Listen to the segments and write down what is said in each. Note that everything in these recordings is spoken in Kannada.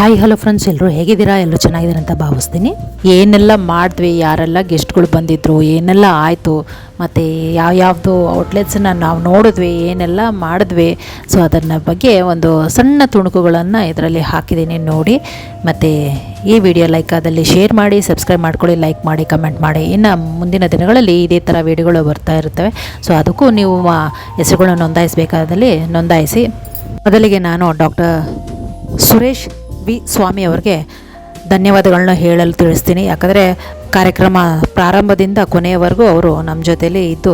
ಹಾಯ್ ಹಲೋ ಫ್ರೆಂಡ್ಸ್ ಎಲ್ಲರೂ ಹೇಗಿದ್ದೀರಾ? ಎಲ್ಲರೂ ಚೆನ್ನಾಗಿದ್ದೀರಾ ಅಂತ ಭಾವಿಸ್ತೀನಿ. ಏನೆಲ್ಲ ಮಾಡಿದ್ವಿ, ಯಾರೆಲ್ಲ ಗೆಸ್ಟ್ಗಳು ಬಂದಿದ್ರು, ಏನೆಲ್ಲ ಆಯಿತು, ಮತ್ತು ಯಾವ್ಯಾವುದು ಔಟ್ಲೆಟ್ಸನ್ನು ನಾವು ನೋಡಿದ್ವಿ, ಏನೆಲ್ಲ ಮಾಡಿದ್ವಿ. ಸೊ ಅದನ್ನ ಬಗ್ಗೆ ಒಂದು ಸಣ್ಣ ತುಣುಕುಗಳನ್ನು ಇದರಲ್ಲಿ ಹಾಕಿದ್ದೀನಿ ನೋಡಿ. ಮತ್ತು ಈ ವಿಡಿಯೋ ಲೈಕ್ ಆದಲ್ಲಿ ಶೇರ್ ಮಾಡಿ ಸಬ್ಸ್ಕ್ರೈಬ್ ಮಾಡ್ಕೊಳ್ಳಿ ಲೈಕ್ ಮಾಡಿ ಕಮೆಂಟ್ ಮಾಡಿ. ಇನ್ನು ಮುಂದಿನ ದಿನಗಳಲ್ಲಿ ಇದೇ ಥರ ವಿಡಿಯೋಗಳು ಬರ್ತಾ ಇರ್ತವೆ ಸೊ ಅದಕ್ಕೂ ನೀವು ಹೆಸರುಗಳನ್ನ ನೋಂದಾಯಿಸಬೇಕಾದಲ್ಲಿ ನೋಂದಾಯಿಸಿ. ಮೊದಲಿಗೆ ನಾನು ಡಾಕ್ಟರ್ ಸುರೇಶ್ ವಿ ಸ್ವಾಮಿ ಅವ್ರಿಗೆ ಧನ್ಯವಾದಗಳನ್ನ ಹೇಳಲು ತಿಳಿಸ್ತೀನಿ. ಯಾಕಂದರೆ ಕಾರ್ಯಕ್ರಮ ಪ್ರಾರಂಭದಿಂದ ಕೊನೆಯವರೆಗೂ ಅವರು ನಮ್ಮ ಜೊತೆಯಲ್ಲಿ ಇದ್ದು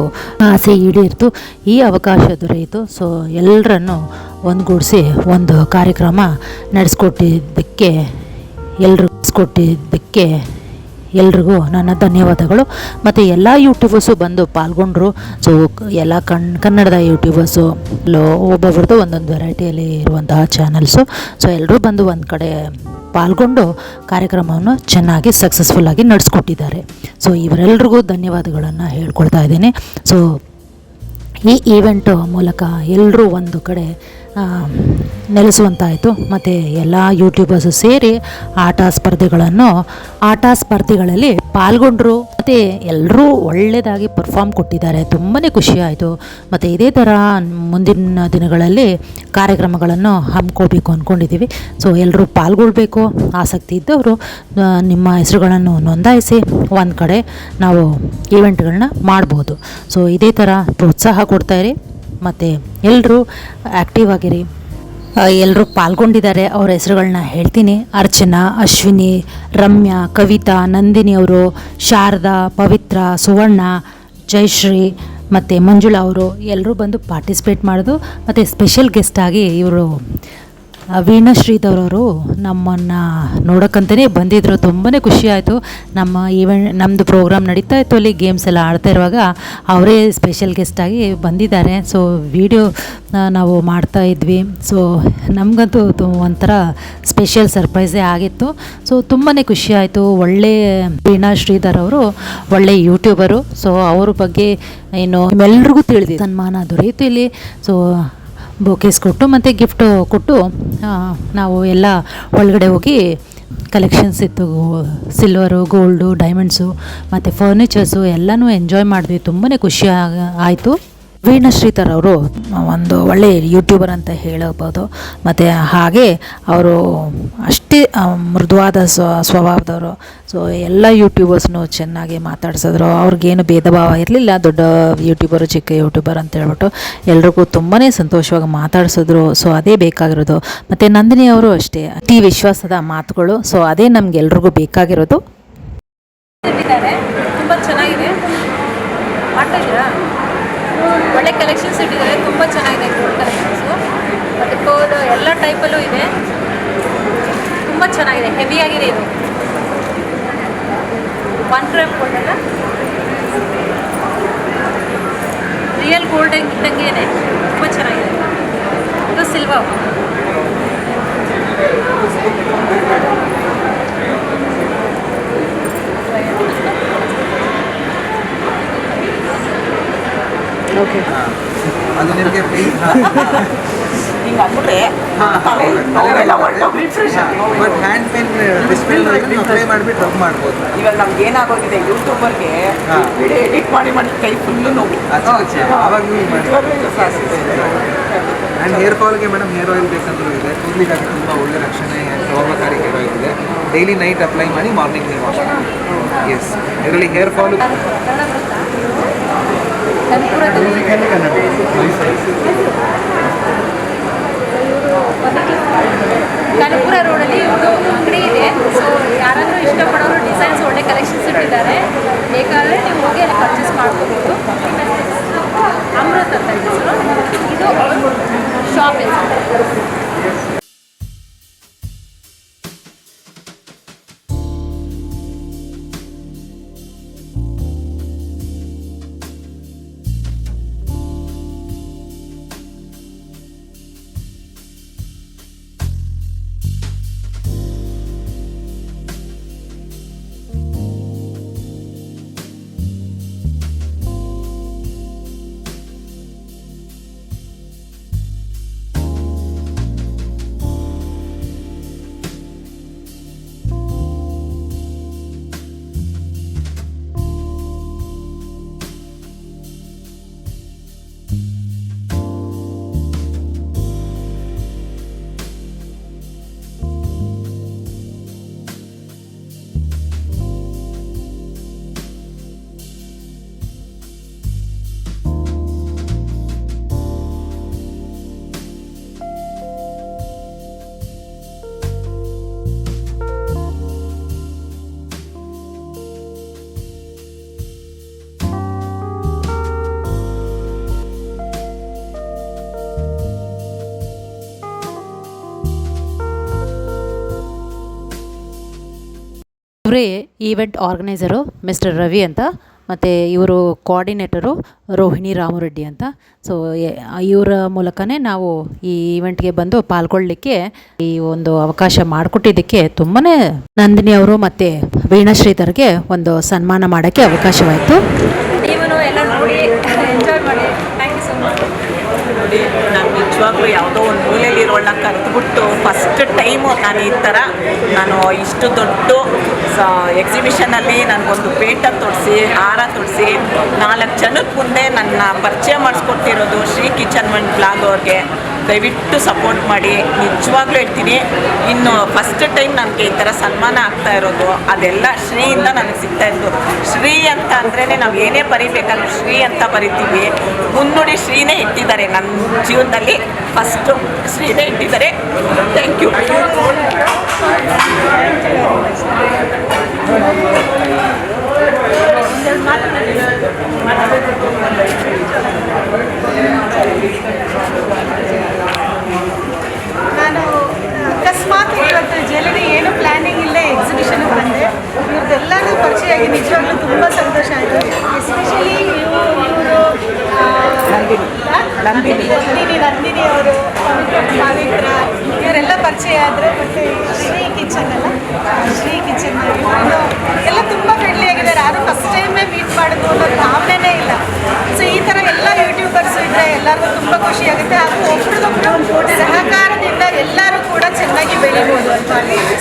ಆಸೆ ಈಡೇರಿತು ಈ ಅವಕಾಶ ದೊರೆಯಿತು. ಸೊ ಎಲ್ಲರನ್ನು ಒಂದುಗೂಡಿಸಿ ಒಂದು ಕಾರ್ಯಕ್ರಮ ನಡೆಸ್ಕೊಟ್ಟಿದ್ದಕ್ಕೆ ಎಲ್ಲರೂ ಕೊಟ್ಟಿದ್ದಕ್ಕೆ ಎಲ್ರಿಗೂ ನನ್ನ ಧನ್ಯವಾದಗಳು. ಮತ್ತು ಎಲ್ಲ ಯೂಟ್ಯೂಬರ್ಸು ಬಂದು ಪಾಲ್ಗೊಂಡ್ರು. ಸೊ ಎಲ್ಲ ಕಣ್, ಕನ್ನಡದ ಯೂಟ್ಯೂಬರ್ಸು ಲೋ, ಒಬ್ಬೊಬ್ರದ್ದು ಒಂದೊಂದು ವೆರೈಟಿಯಲ್ಲಿ ಇರುವಂತಹ ಚಾನಲ್ಸು ಸೊ ಎಲ್ಲರೂ ಬಂದು ಒಂದು ಕಡೆ ಪಾಲ್ಗೊಂಡು ಕಾರ್ಯಕ್ರಮವನ್ನು ಚೆನ್ನಾಗಿ ಸಕ್ಸಸ್ಫುಲ್ಲಾಗಿ ನಡೆಸ್ಕೊಟ್ಟಿದ್ದಾರೆ. ಸೊ ಇವರೆಲ್ರಿಗೂ ಧನ್ಯವಾದಗಳನ್ನು ಹೇಳ್ಕೊಳ್ತಾ ಇದ್ದೀನಿ. ಸೊ ಈ ಈವೆಂಟ್ ಮೂಲಕ ಎಲ್ಲರೂ ಒಂದು ಕಡೆ ನೆಲೆಸುವಂತಾಯಿತು. ಮತ್ತು ಎಲ್ಲ ಯೂಟ್ಯೂಬರ್ಸು ಸೇರಿ ಆಟ ಸ್ಪರ್ಧೆಗಳನ್ನು, ಆಟ ಸ್ಪರ್ಧೆಗಳಲ್ಲಿ ಪಾಲ್ಗೊಂಡ್ರು. ಮತ್ತು ಎಲ್ಲರೂ ಒಳ್ಳೆಯದಾಗಿ ಪರ್ಫಾರ್ಮ್ ಕೊಟ್ಟಿದ್ದಾರೆ. ತುಂಬಾ ಖುಷಿಯಾಯಿತು ಮತ್ತು ಇದೇ ಥರ ಮುಂದಿನ ದಿನಗಳಲ್ಲಿ ಕಾರ್ಯಕ್ರಮಗಳನ್ನು ಹಮ್ಮಿಕೋಬೇಕು ಅಂದ್ಕೊಂಡಿದ್ದೀವಿ ಸೊ ಎಲ್ಲರೂ ಪಾಲ್ಗೊಳ್ಬೇಕು. ಆಸಕ್ತಿ ಇದ್ದವರು ನಿಮ್ಮ ಹೆಸರುಗಳನ್ನು ನೋಂದಾಯಿಸಿ ಒಂದು ಕಡೆ ನಾವು ಈವೆಂಟ್ಗಳನ್ನ ಮಾಡ್ಬೋದು. ಸೊ ಇದೇ ಥರ ಪ್ರೋತ್ಸಾಹ ಕೊಡ್ತಾಯಿರಿ ಮತ್ತು ಎಲ್ಲರೂ ಆ್ಯಕ್ಟಿವ್ ಆಗಿರಿ. ಎಲ್ಲರೂ ಪಾಲ್ಗೊಂಡಿದ್ದಾರೆ. ಅವ್ರ ಹೆಸರುಗಳನ್ನ ಹೇಳ್ತೀನಿ. ಅರ್ಚನಾ, ಅಶ್ವಿನಿ, ರಮ್ಯಾ, ಕವಿತಾ, ನಂದಿನಿ ಅವರು, ಶಾರದಾ, ಪವಿತ್ರ, ಸುವರ್ಣ, ಜಯಶ್ರೀ ಮತ್ತು ಮಂಜುಳಾ ಅವರು ಎಲ್ಲರೂ ಬಂದು ಪಾರ್ಟಿಸಿಪೇಟ್ ಮಾಡೋದು ಮತ್ತು ಸ್ಪೆಷಲ್ ಗೆಸ್ಟಾಗಿ ಇವರು ವೀಣಾ ಶ್ರೀಧರವರು ನಮ್ಮನ್ನು ನೋಡೋಕ್ಕಂತಲೇ ಬಂದಿದ್ದರು ತುಂಬಾ ಖುಷಿ ಆಯಿತು. ನಮ್ಮ ಈವೆಂಟ್ ನಮ್ಮದು ಪ್ರೋಗ್ರಾಮ್ ನಡೀತಾ ಇತ್ತು ಅಲ್ಲಿ ಗೇಮ್ಸ್ ಎಲ್ಲ ಆಡ್ತಾ ಇರುವಾಗ ಅವರೇ ಸ್ಪೆಷಲ್ ಗೆಸ್ಟಾಗಿ ಬಂದಿದ್ದಾರೆ. ಸೊ ವಿಡಿಯೋ ನಾವು ಮಾಡ್ತಾ ಇದ್ವಿ. ಸೊ ನಮಗಂತೂ ಒಂಥರ ಸ್ಪೆಷಲ್ ಸರ್ಪ್ರೈಸೇ ಆಗಿತ್ತು. ಸೊ ತುಂಬಾ ಖುಷಿ ಆಯಿತು. ಒಳ್ಳೆ ವೀಣಾ ಶ್ರೀಧರ್ ಅವರು ಒಳ್ಳೆ ಯೂಟ್ಯೂಬರು ಸೊ ಅವ್ರ ಬಗ್ಗೆ ಏನು ನಿಮ್ಮೆಲ್ರಿಗೂ ತಿಳಿದಿ ಸನ್ಮಾನ ದೊರೆಯಿತು ಇಲ್ಲಿ. ಸೊ ಬೊಕೇಸ್ ಕೊಟ್ಟು ಮತ್ತು ಗಿಫ್ಟ್ ಕೊಟ್ಟು ನಾವು ಎಲ್ಲ ಒಳಗಡೆ ಹೋಗಿ ಕಲೆಕ್ಷನ್ಸ್ ಇತ್ತು. ಸಿಲ್ವರು ಗೋಲ್ಡು ಡೈಮಂಡ್ಸು ಮತ್ತು ಫರ್ನಿಚರ್ಸು ಎಲ್ಲನೂ ಎಂಜಾಯ್ ಮಾಡಿದ್ವಿ. ತುಂಬಾ ಖುಷಿ ಆಯಿತು. ವೀಣಾ ಶ್ರೀಧರ್ ಅವರು ಒಂದು ಒಳ್ಳೆಯ ಯೂಟ್ಯೂಬರ್ ಅಂತ ಹೇಳಬಹುದು. ಮತ್ತು ಹಾಗೆ ಅವರು ಅಷ್ಟೇ ಮೃದುವಾದ ಸ್ವ, ಸ್ವಭಾವದವರು. ಸೊ ಎಲ್ಲ ಯೂಟ್ಯೂಬರ್ಸ್ನು ಚೆನ್ನಾಗಿ ಮಾತಾಡ್ಸಿದ್ರು. ಅವ್ರಿಗೇನು ಭೇದ ಭಾವ ಇರಲಿಲ್ಲ. ದೊಡ್ಡ ಯೂಟ್ಯೂಬರು ಚಿಕ್ಕ ಯೂಟ್ಯೂಬರ್ ಅಂತ ಹೇಳ್ಬಿಟ್ಟು ಎಲ್ರಿಗೂ ತುಂಬಾ ಸಂತೋಷವಾಗಿ ಮಾತಾಡ್ಸಿದ್ರು. ಸೊ ಅದೇ ಬೇಕಾಗಿರೋದು. ಮತ್ತು ನಂದಿನಿ ಅವರು ಅಷ್ಟೇ, ಅತಿ ವಿಶ್ವಾಸದ ಮಾತುಗಳು. ಸೊ ಅದೇ ನಮ್ಗೆ ಎಲ್ರಿಗೂ ಬೇಕಾಗಿರೋದು. ತುಂಬ ಚೆನ್ನಾಗಿದೆ. ಒಳ್ಳೆ ಕಲೆಕ್ಷನ್ಸ್ ಇಟ್ಟಿದ್ದಾರೆ, ತುಂಬ ಚೆನ್ನಾಗಿದೆ ಗೋಲ್ಡ್ ಕಲೆಕ್ಷನ್ಸು ಮತ್ತು ಕೋಡ್ ಎಲ್ಲ ಟೈಪಲ್ಲೂ ಇದೆ. ತುಂಬ ಚೆನ್ನಾಗಿದೆ ಹೆವಿಯಾಗಿದೆ ಇದು. ಒನ್ ಗ್ರಾಮ್ ಗೋಲ್ಡ್ ಅಲ್ಲ? ರಿಯಲ್ ಗೋಲ್ಡ್ ಇದ್ದಂಗೆ ಇದೆ ತುಂಬ ಚೆನ್ನಾಗಿದೆ. ಇದು ಸಿಲ್ವರ್ ಓಕೆ ಅದು ನಿಮಗೆ ಫ್ರೀ ಹಿಂಗೆ ಅಂದ್ಬಿಟ್ರೆ ಬಟ್ ಹ್ಯಾಂಡ್ ಪೇನ್ ಡಿಸ್ಪ್ಲೇ ನೀವು ಅಪ್ಲೈ ಮಾಡಿಬಿಟ್ಟು ರಬ್ ಮಾಡ್ಬೋದು. ಇವಾಗ ನಮ್ಗೆ ಏನಾಗೋಗಿದೆ ಯೂಟ್ಯೂಬರ್ಗೆ ಹಾ. ವಿಡಿಯೋ ಎಡಿಟ್ ಮಾಡಿ ಮಾಡಿ ಕೈ ಫುಲ್ಲು ನೋವು. ಅವಾಗ ಆ್ಯಂಡ್ ಹೇರ್ ಫಾಲ್ಗೆ ಮೇಡಮ್ ಹೇರ್ ಆಯಿಲ್ ಬೇಕಂದ್ರೂ ಇದೆ. ಕೂದಲಿಗಾಗಿ ತುಂಬ ಒಳ್ಳೆ ರಕ್ಷಣೆ ಪ್ರಭಾವಕಾರಿ ಹೇರ್ ಆಯಿಲ್ ಇದೆ. ಡೈಲಿ ನೈಟ್ ಅಪ್ಲೈ ಮಾಡಿ ಮಾರ್ನಿಂಗ್ ನೀವು ವಾಶ್ ಮಾಡಿ ಎಸ್ ಇದರಲ್ಲಿ ಹೇರ್ ಫಾಲು ಕನಕಪುರ ರೋಡಲ್ಲಿ ಒಂದು ಇವರೇ ಈವೆಂಟ್ ಆರ್ಗನೈಸರು ಮಿಸ್ಟರ್ ರವಿ ಅಂತ, ಮತ್ತು ಇವರು ಕೋಆರ್ಡಿನೇಟರು ರೋಹಿಣಿ ರಾಮರೆಡ್ಡಿ ಅಂತ. ಸೊ ಇವರ ಮೂಲಕನೇ ನಾವು ಈ ಈವೆಂಟ್ಗೆ ಬಂದು ಪಾಲ್ಗೊಳ್ಳಲಿಕ್ಕೆ ಈ ಒಂದು ಅವಕಾಶ ಮಾಡಿಕೊಟ್ಟಿದ್ದಕ್ಕೆ ತುಂಬಾ ನಂದಿನಿ ಅವರು ಮತ್ತು ವೀಣಾ ಶ್ರೀಧರ್ಗೆ ಒಂದು ಸನ್ಮಾನ ಮಾಡೋಕ್ಕೆ ಅವಕಾಶವಾಯಿತು ನೀವು ಎಲ್ಲ ನೋಡಿ ಎಂಜಾಯ್ ಮಾಡಿ ಥ್ಯಾಂಕ್ ಯು ಸೊ ಮಚ್ ನೋಡಿ ನಾನು ನಿಜವಾಗ್ಲೂ ಯಾವುದೋ ಒಂದು ಮೂಲೆಯಲ್ಲಿ ಇರೋಳನ್ನ ಕರೆದುಬಿಟ್ಟು ಫಸ್ಟ್ ಟೈಮು ನಾನು ಈ ಥರ ನಾನು ಇಷ್ಟು ದೊಡ್ಡ ಎಕ್ಸಿಬಿಷನಲ್ಲಿ ನನಗೊಂದು ಪೇಟ ತೊಡಿಸಿ ಹಾರ ತೊಡಿಸಿ ನಾಲ್ಕು ಜನಕ್ಕೆ ಮುಂದೆ ನನ್ನ ಪರಿಚಯ ಮಾಡಿಸ್ಕೊಟ್ಟಿರೋದು ಶ್ರೀ ಕಿಚನ್ ಮಂಡ್ ಬ್ಲಾಗ್ ಅವ್ರಿಗೆ. ದಯವಿಟ್ಟು ಸಪೋರ್ಟ್ ಮಾಡಿ. ನಿಜವಾಗ್ಲೂ ಹೇಳ್ತೀನಿ, ಇನ್ನು ಫಸ್ಟ್ ಟೈಮ್ ನನಗೆ ಈ ಥರ ಸನ್ಮಾನ ಆಗ್ತಾ ಇರೋದು, ಅದೆಲ್ಲ ಶ್ರೀಯಿಂದ ನನಗೆ ಸಿಗ್ತಾ ಇತ್ತು. ಶ್ರೀ ಅಂತ ಅಂದ್ರೇ ನಾವು ಏನೇ ಬರಿಬೇಕಂದ್ರೆ ಶ್ರೀ ಅಂತ ಬರಿತೀವಿ. ಮುನ್ನುಡಿ ಶ್ರೀನೇ ಇಟ್ಟಿದ್ದಾರೆ ನನ್ನ ಜೀವನದಲ್ಲಿ. ಫಸ್ಟು ಶ್ರೀನೇ ಇಟ್ಟಿದ್ದಾರೆ. ಥ್ಯಾಂಕ್ ಯು ಅಕಸ್ಮಾತ್ ಇವತ್ತು ಜೆಲಡಿ ಏನು ಪ್ಲ್ಯಾನಿಂಗ್ ಇಲ್ಲೇ ಎಕ್ಸಿಬಿಷನ್ಗೆ ಬಂದೆ ಇವ್ರದ್ದೆಲ್ಲರೂ ಪರಿಚಯ ಆಗಿ ನಿಜವಾಗ್ಲೂ ತುಂಬ ಸಂತೋಷ ಆಯಿತು ಎಸ್ಪೆಷಲಿ ಇವರು ನಂದಿನಿ ನಂದಿನಿ ಅವರು ಸಾವಿತ್ರ ಇವರೆಲ್ಲ ಪರಿಚಯ ಆದರು ಮತ್ತು ಶ್ರೀ ಕಿಚನ್ ಅಲ್ಲ ಶ್ರೀ ಕಿಚನ್ ಇವರು ಎಲ್ಲ ತುಂಬ ಫ್ರೆಂಡ್ಲಿ ಆಗಿದ್ದಾರೆ ಯಾರು ಫಸ್ಟ್ ಟೈಮೇ ಮೀಟ್ ಮಾಡೋದು ಅನ್ನೋ ಭಾವನೆನೇ ಇಲ್ಲ ಸೊ ಈ ಥರ ಎಲ್ಲ ಯೂಟ್ಯೂಬರ್ಸ್ ಇದ್ದರೆ ಎಲ್ಲರಿಗೂ ತುಂಬ ಖುಷಿ ಆಗುತ್ತೆ ಹಾಗೂ ಒಬ್ರಿಗೊಬ್ರು ಸಹಕಾರದಿಂದ ಎಲ್ಲರೂ ಕೂಡ ಚೆನ್ನಾಗಿ ಬೆಳಿಬೋದು ಅಂತ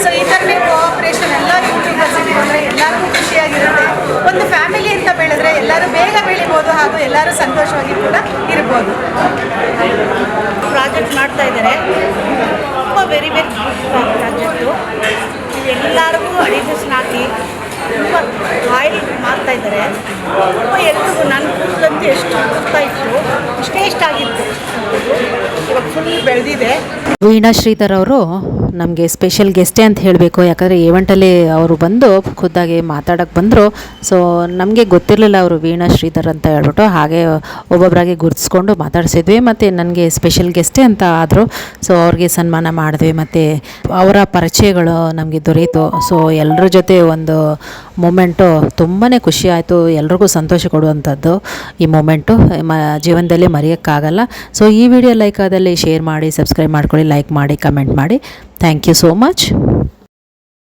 ಸೊ ಈ ಥರನೇ ಕೋಆಪ್ರೇಷನ್ ಎಲ್ಲ ಯೂಟ್ಯೂಬರ್ಸ್ ಇಟ್ಕೊಂಡ್ರೆ ಎಲ್ಲರಿಗೂ ಖುಷಿಯಾಗಿರುತ್ತೆ ಒಂದು ಫ್ಯಾಮಿಲಿ ಅಂತ ಬೆಳೆದ್ರೆ ಎಲ್ಲರೂ ಬೇಗ ಬೆಳಿಬೋದು ಹಾಗೂ ಎಲ್ಲರೂ ಸಂತೋಷವಾಗಿ ಕೂಡ ಇರ್ಬೋದು ಪ್ರಾಜೆಕ್ಟ್ ಮಾಡ್ತಾ ಇದ್ದಾರೆ ತುಂಬ ವೆರಿ ವೆರಿ ಪ್ರಾಜೆಕ್ಟು ಎಲ್ಲರಿಗೂ ಅಡಿಷನ್ ಹಾಕಿ ತುಂಬ ಆಯಿಲ್ ಮಾಡ್ತಾ ಇದ್ದಾರೆ. ತುಂಬ ಎಲ್ರಿಗೂ ನನ್ನ ಕೂದಲಂತೂ ಎಷ್ಟು ಉತ್ತಾ ಇತ್ತು, ಇಷ್ಟೇ ಇಷ್ಟ ಆಗಿತ್ತು. ಇವಾಗ ಫುಲ್ ಬೆಳೆದಿದೆ. ವೀಣಾ ಶ್ರೀಧರ್ ಅವರು ನಮಗೆ ಸ್ಪೆಷಲ್ ಗೆಸ್ಟೇ ಅಂತ ಹೇಳಬೇಕು. ಯಾಕಂದರೆ ಏವೆಂಟಲ್ಲಿ ಅವರು ಬಂದು ಖುದ್ದಾಗಿ ಮಾತಾಡೋಕ್ಕೆ ಬಂದರು. ಸೊ ನಮಗೆ ಗೊತ್ತಿರಲಿಲ್ಲ ಅವರು ವೀಣಾ, ಶ್ರೀಧರ್ ಅಂತ ಹೇಳ್ಬಿಟ್ಟು. ಹಾಗೆ ಒಬ್ಬೊಬ್ಬರಾಗಿ ಗುರ್ತಿಸ್ಕೊಂಡು ಮಾತಾಡಿಸಿದ್ವಿ. ಮತ್ತು ನನಗೆ ಸ್ಪೆಷಲ್ ಗೆಸ್ಟೇ ಅಂತ ಆದರು. ಸೊ ಅವ್ರಿಗೆ ಸನ್ಮಾನ ಮಾಡಿದ್ವಿ. ಮತ್ತು ಅವರ ಪರಿಚಯಗಳು ನಮಗೆ ದೊರೆಯಿತು. ಸೊ ಎಲ್ಲರ ಜೊತೆ ಒಂದು ಮೂಮೆಂಟು ತುಂಬಾ ಖುಷಿ ಆಯಿತು. ಎಲ್ರಿಗೂ ಸಂತೋಷ ಕೊಡುವಂಥದ್ದು ಈ ಮೂಮೆಂಟು ಮ, ಜೀವನದಲ್ಲಿ ಮರೆಯೋಕ್ಕಾಗಲ್ಲ. ಸೊ ಈ ವಿಡಿಯೋ ಲೈಕ್ ಆದಲ್ಲಿ ಶೇರ್ ಮಾಡಿ ಸಬ್ಸ್ಕ್ರೈಬ್ ಮಾಡ್ಕೊಳ್ಳಿ ಲೈಕ್ ಮಾಡಿ ಕಮೆಂಟ್ ಮಾಡಿ. Thank you so much